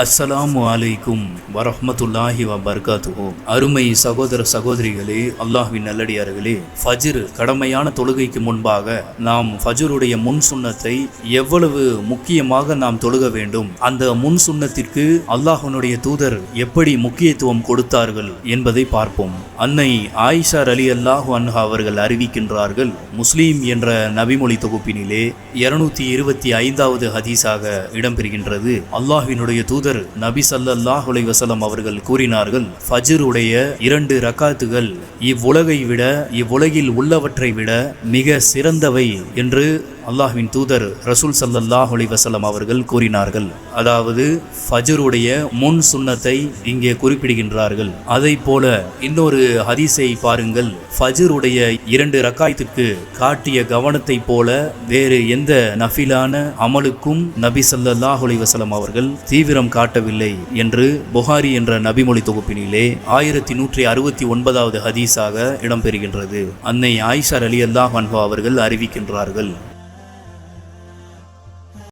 அஸ்ஸலாமு அலைக்கும் வரஹமத்துல்லாஹி வ அருமை சகோதர சகோதரிகளே அல்லாஹ்வின் நல்லடியார்களே ஃபஜிர் கடமையான தொழுகைக்கு முன்பாக நாம் ஃபஜ்ருடைய முன் சுன்னத்தை எவ்வளவு முக்கியமாக நாம் தொழுக வேண்டும் அந்த முன் சுன்னத்திற்கு அல்லாஹனுடைய தூதர் எப்படி முக்கியத்துவம் கொடுத்தார்கள் என்பதை பார்ப்போம். அன்னை ஆயிஷா அலி அல்லாஹு அன்ஹா அவர்கள் அறிவிக்கின்றார்கள் முஸ்லீம் என்ற நபிமொழி தொகுப்பினிலே இருநூத்தி இருபத்தி ஐந்தாவது ஹதீஸாக இடம்பெறுகின்றது. அல்லாஹினுடைய தூதர் நபி சல்லல்லாஹ் வசலம் அவர்கள் கூறினார்கள் ஃபஜ்ருடைய இரண்டு ரக்காத்துகள் இவ்வுலகை விட இவ்வுலகில் உள்ளவற்றை விட மிக சிறந்தவை என்று அல்லாஹ்வின் தூதர் ரசூல் சல்லல்லாஹ் வசலம் அவர்கள் கூறினார்கள். அதாவது ஃபஜருடைய முன் சுண்ணத்தை இங்கே குறிப்பிடுகின்றார்கள். அதை போல இன்னொரு ஹதீஸை பாருங்கள். ஃபஜருடைய இரண்டு ரக்காயத்துக்கு காட்டிய கவனத்தை போல வேறு எந்த நஃபிலான அமலுக்கும் நபி சல்லல்லாஹ் வசலம் அவர்கள் தீவிரம் காட்டவில்லை என்று புகாரி என்ற நபிமொழி தொகுப்பினிலே ஆயிரத்தி நூற்றி அறுபத்தி ஒன்பதாவது ஹதீஸாக இடம்பெறுகின்றது. அன்னை ஆயிஷா அலி அல்லாஹ் அன்ஹா அவர்கள் அறிவிக்கின்றார்கள்.